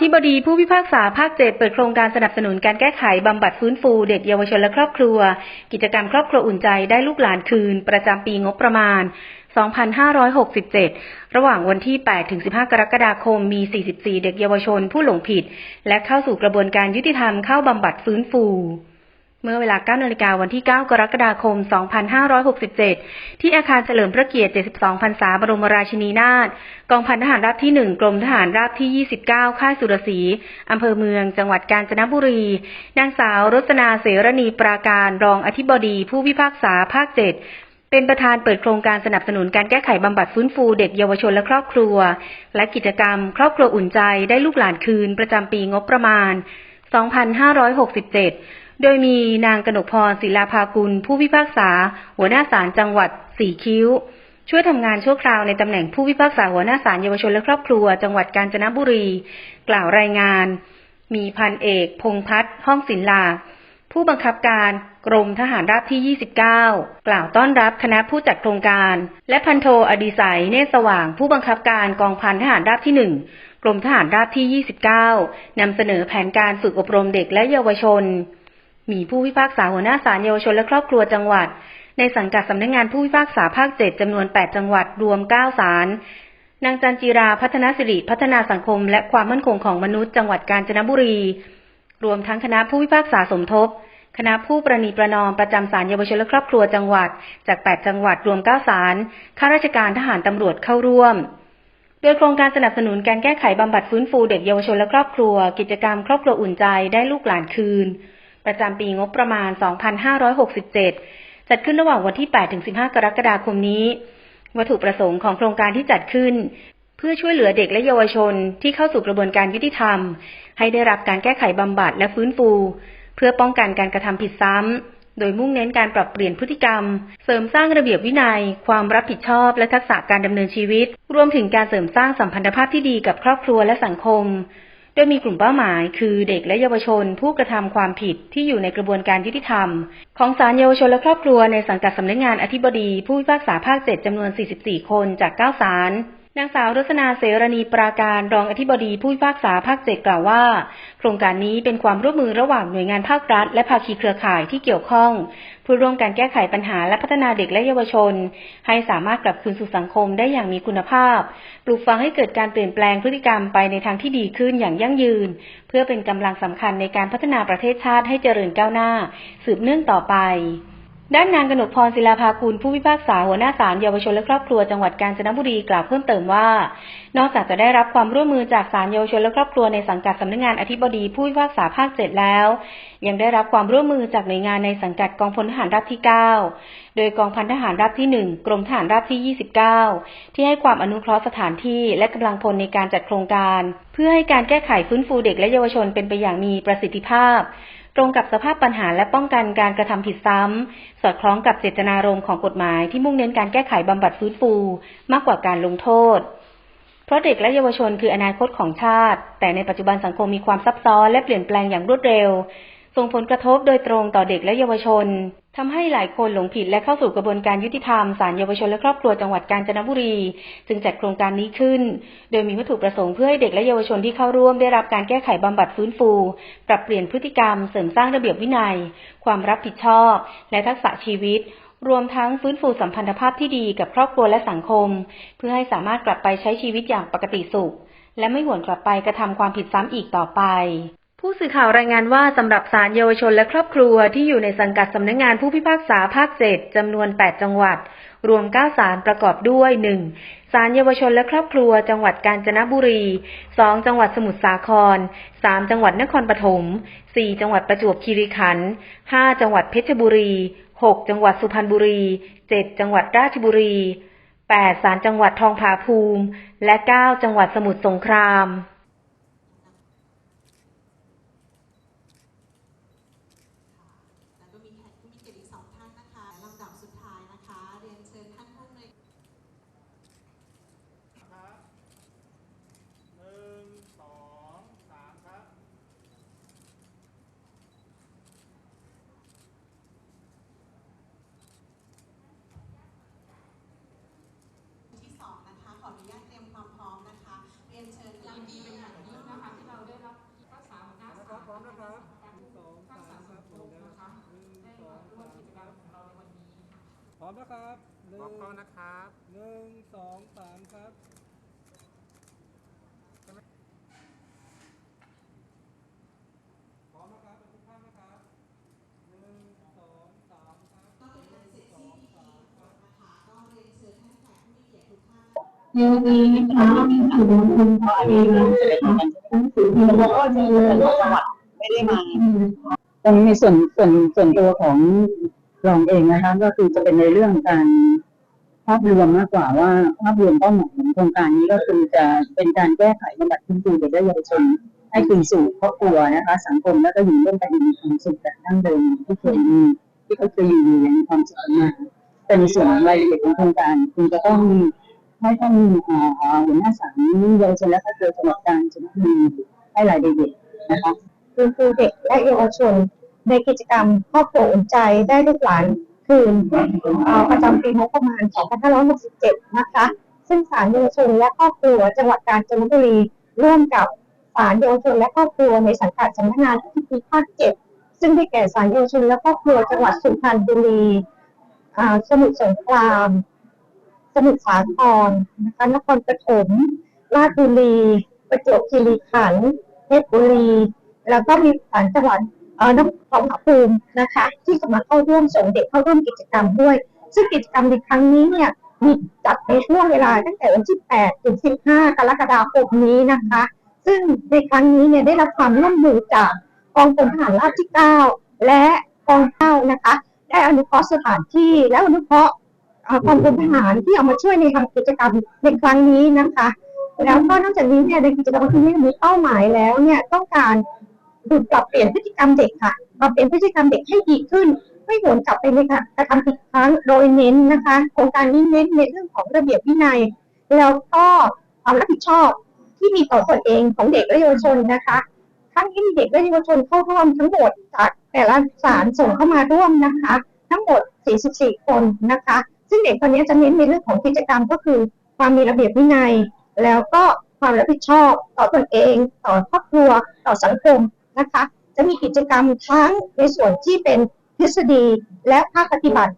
ธิบดีผู้พิพากษาภาคเจ็ดเปิดโครงการสนับสนุนการแก้ไขบำบัดฟื้นฟูเด็กเยาวชนและครอบครัว กิจกรรมครอบครัวอุ่นใจได้ลูกหลานคืน ประจำปีงบประมาณ 2567 ระหว่างวันที่ 8 ถึง 15 กรกฎาคม มี 44 เด็กเยาวชนผู้หลงผิด และเข้าสู่กระบวนการยุติธรรมเข้าบำบัดฟื้นฟู เมื่อเวลา 9 นาฬิกาวันที่ 9 กรกฎาคม 2567 ที่อาคารเฉลิมพระเกียรติ 72 พรรษาบรมราชินีนาถ กองพันทหารราบที่ 1 กรมทหารราบที่ 29 ค่ายสุรศรี อำเภอเมือง จังหวัดกาญจนบุรี นางสาวรสนาเสรณีปราการ รองอธิบดี ผู้พิพากษาภาค 7เป็นประธานเปิดโครงการสนับสนุนการแก้ไขบำบัดฟื้นฟูเด็กเยาวชนและครอบครัว และกิจกรรม ครอบครัวอุ่นใจได้ลูกหลานคืน ประจำปีงบประมาณ 2567 โดยมีนางกนกพรศิลาภากุล ผู้พิพากษา หัวหน้าศาลจังหวัดสีคิ้ว ช่วยทำงานชั่วคราวในตำแหน่งผู้พิพากษาหัวหน้าศาลเยาวชนและครอบครัว จังหวัดกาญจนบุรี กล่าวรายงาน มีพันเอก พงพัฒน์ห้องศิลา ผู้บังคับการกรมทหารราบที่ 29 กล่าวต้อนรับคณะผู้จัดโครงการ และพันโทอดีศัยเนตรสว่าง ผู้บังคับการกองพันทหารราบที่ 1 กรมทหารราบที่ 29นำเสนอแผนการฝึกอบรมเด็กและเยาวชน มีผู้พิพากษาหัวหน้าศาลเยาวชนและครอบครัวจังหวัด ในสังกัดสำนักงงานผู้พิพากษาภาค7จำนวน 8 จังหวัดรวม 9 ศาลนางจันจีราพัฒนาสิริพัฒนาสังคม และความมั่นคงของมนุษย์จังหวัดกาญจนบุรี รวมทั้งคณะผู้พิพากษาสมทบ คณะผู้ประนีประนอมประจำศาลเยาวชนและครอบครัวจังหวัด จาก 8 จังหวัดรวม 9 ศาลข้าราชการทหารตำรวจเข้าร่วม โดยโครงการสนับสนุนการแก้ไขบำบัดฟื้นฟูเด็กเยาวชนและครอบครัว กิจกรรมครอบครัวอุ่นใจได้ลูกหลานคืน ประจำปีงบประมาณ 2567 จัดขึ้นระหว่างวันที่8ถึง15 กรกฎาคมนี้ วัตถุประสงค์ของโครงการที่จัดขึ้น เพื่อช่วยเหลือเด็กและเยาวชนที่เข้าสู่กระบวนการยุติธรรม ให้ได้รับการแก้ไขบำบัดและฟื้นฟู เพื่อป้องกันการกระทำผิดซ้ำ โดยมุ่งเน้นการปรับเปลี่ยนพฤติกรรม เสริมสร้างระเบียบวินัย ความรับผิดชอบและทักษะการดำเนินชีวิต รวมถึงการเสริมสร้างสัมพันธภาพที่ดีกับครอบครัวและสังคม ดยมีกลุ่มเป้าหมาย คือเด็กและเยาวชน ผู้กระทำความผิดที่อยู่ในกระบวนการยุติธรรม ของศาลเยาวชนและครอบครัวในสังกัดสำนักงานอธิบดี ผู้พิพากษาภาค 7จำนวน 44 คนจาก 9 ศาล นางสาวรสนาเสรณีปราการรองอธิบดีผู้พิพากษาภาคเจ็ดกล่าวว่า โครงการนี้เป็นความร่วมมือระหว่างหน่วยงานภาครัฐ และภาคีเครือข่ายที่เกี่ยวข้องเพื่อร่วมกันแก้ไขปัญหาและพัฒนาเด็กและเยาวชน ให้สามารถกลับคืนสู่สังคมได้อย่างมีคุณภาพ ปลูกฝังให้เกิดการเปลี่ยนแปลงพฤติกรรมไปในทางที่ดีขึ้นอย่างยั่งยืน เพื่อเป็นกำลังสำคัญในการพัฒนาประเทศชาติให้เจริญก้าวหน้า สืบเนื่องต่อไป ด้านนางกนกพรศิลาภากุลผู้พิพากษาหัวหน้าศาลเยาวชนและครอบครัวจังหวัดกาญจนบุรีกล่าวเพิ่มเติมว่า นอกจากจะได้รับความร่วมมือจากศาลเยาวชนและครอบครัวในสังกัดสำนักงานอธิบดีผู้พิพากษาภาคเจ็ดแล้ว ยังได้รับความร่วมมือจากหน่วยงานในสังกัดกองพลทหารราบที่ 9 โดยกองพันทหารราบที่ 1 กรมทหารราบที่ 29 ที่ให้ความอนุเคราะห์สถานที่และกำลังพลในการจัดโครงการ เพื่อให้การแก้ไขฟื้นฟูเด็กและเยาวชนเป็นไปอย่างมีประสิทธิภาพ รงกับสภาพปัญหาและป้องกันการกระทำผิดซ้ำ สอดคล้องกับเจตนารมณ์ของกฎหมายที่มุ่งเน้นการแก้ไขบำบัดฟื้นฟู มากกว่าการลงโทษ เพราะเด็กและเยาวชนคืออนาคตของชาติ แต่ในปัจจุบันสังคมมีความซับซ้อนและเปลี่ยนแปลงอย่างรวดเร็ว ส่งผลกระทบโดยตรงต่อเด็กและเยาวชนทำให้หลายคนหลงผิดและเข้าสู่กระบวนการยุติธรรมศาลเยาวชนและครอบครัวจังหวัดกาญจนบุรี จึงจัดโครงการนี้ขึ้น โดยมีวัตถุประสงค์เพื่อให้เด็กและเยาวชนที่เข้าร่วมได้รับการแก้ไขบำบัดฟื้นฟู ปรับเปลี่ยนพฤติกรรม เสริมสร้างระเบียบวินัย ความรับผิดชอบ และทักษะชีวิตรวมทั้งฟื้นฟูสัมพันธภาพที่ดีกับครอบครัวและสังคม เพื่อให้สามารถกลับไปใช้ชีวิตอย่างปกติสุข และไม่หวนกลับไปกระทำความผิดซ้ำอีกต่อไป ผู้สื่อข่าวรายงานว่าสำหรับศาลเยาวชนและครอบครัวที่อยู่ในสังกัดสำนักงานผู้พิพากษาภาค7จำนวน 8 จังหวัด รวม 9 ศาลประกอบด้วย 1. ศาลเยาวชนและครอบครัว จังหวัดกาญจนบุรี 2. จังหวัดสมุทรสาคร 3. จังหวัดนครปฐม 4. จังหวัดประจวบคีรีขันธ์ 5. จังหวัดเพชรบุรี 6. จังหวัดสุพรรณบุรี 7. จังหวัดราชบุรี 8. ศาลจังหวัดทองผาภูมิ และ 9. จังหวัดสมุทรสงคราม แล้ว ก็มีแขกผู้มีเกียรติอีกสองท่านนะคะลำดับสุดท้ายนะคะ เรียนเชิญท่านผู้อำนวย นะครับหนึ่งสองสามครับ ที่สองนะคะ ขออนุญาตเตรียมความพร้อมนะคะ เรียนเชิญยินดีเป็น นะครับหนึ่งสองสามครับหนึ่งนะครับหนึ่งสองสามครับพร้ อมนะครับหนึ่บอกงกล้องนะครับหนึ่งสองสามครับพร้อมนะครับเป็นทุกท่านนะครับหนึ่งสองสามครับก็เป็นอันเสร็จสิ้นพิธีนะคะก็เรียนเชิญท่านแขกผู้มีเกียรติทุกท่านในวันนี้นะคะสื่อมวลชนก็มีทั้งสื่อพิมพ์แล้วก็มีจังหวัดไม่ได้มาตรงนี้ในส่วนส่วนส่วนตัวของ รองเองนะคะ ก็คือจะเป็นในเรื่องการภาพรวมมากกว่าว่าภาพรวมเป้าหมายของโครงการนี้ก็คือจะเป็นการแก้ไขบำบัดฟื้นฟูเด็กและเยาวชนให้คืนสู่ครอบครัวนะคะ สังคมแล้วก็อยู่ร่วมกันอย่างมีความสุขแบบดั้งเดิมที่เคยมีที่เขาเคยอยู่อย่างมีความสุขกันมาแต่ในส่วนของรายละเอียดของโครงการคุณจะต้องให้ท่านเอ่อหัวหน้าศาลเยาวชนและครอบครัวจังหวัดกาญจนบุรีให้รายละเอียดนะคะฟื้นฟูเด็กและเยาวชน ในกิจกรรมครอบครัวอุ่นใจได้ลูกหลานคืนเอ่อประจำปีงบประมาณ 2567 นะคะ ซึ่งศาลเยาวชนและครอบครัวจังหวัดกาญจนบุรี ร่วมกับศาลเยาวชนและครอบครัวในสังกัดสำนักงานที่ดีภาค7ซึ่งได้แก่ศาลเยาวชนและครอบครัวจังหวัดสุพรรณบุรีอ่าสมุทรสงคราม สมุทรสาครนะคะนครปฐมราชบุรี ประจวบคีรีขันธ์เพชรบุรี แล้วก็มีศาลจังหวัด เอ่อนครปฐมนะคะ ที่จะมาเข้าร่วมส่งเด็กเข้าร่วมกิจกรรมด้วย ซึ่งกิจกรรมในครั้งนี้เนี่ยมีจัดในช่วงเวลาตั้งแต่วันที่ 8 ถึง 15 กรกฎาคมนี้นะคะ ซึ่งในครั้งนี้เนี่ยได้รับความร่วมมือจากกองพลทหารราบที่ 9 และกองเก้านะคะ ได้อนุเคราะห์สถานที่และอนุเคราะห์กองพลทหารที่เอามาช่วยในทางกิจกรรมในครั้งนี้นะคะ แล้วก็นอกจากนี้เนี่ยในกิจกรรมครั้งนี้มีเป้าหมายแล้วเนี่ยต้องการ ดูปรับเปลี่ยนพฤติกรรมเด็กค่ะปรับเปลี่ยนพฤติกรรมเด็กให้ดีขึ้น ไม่หวนกลับไปในการกระทำผิดครั้งโดยเน้นนะคะโครงการนี้เน้นในเรื่องของระเบียบวินัย แล้วก็ความรับผิดชอบที่มีต่อตนเองของเด็กและเยาวชนนะคะครั้งนี้มีเด็กและเยาวชนเข้าร่วมทั้งหมดจากแต่ละศาลส่งเข้ามาร่วมนะคะ ทั้งหมด 44 คนนะคะ ซึ่งเด็กคนนี้จะเน้นในเรื่องของกิจกรรมก็คือ ความมีระเบียบวินัย แล้วก็ความรับผิดชอบต่อตนเอง ต่อครอบครัว ต่อสังคม นะคะ จะมีกิจกรรมทั้งในส่วนที่เป็นทฤษฎีและภาคปฏิบัติ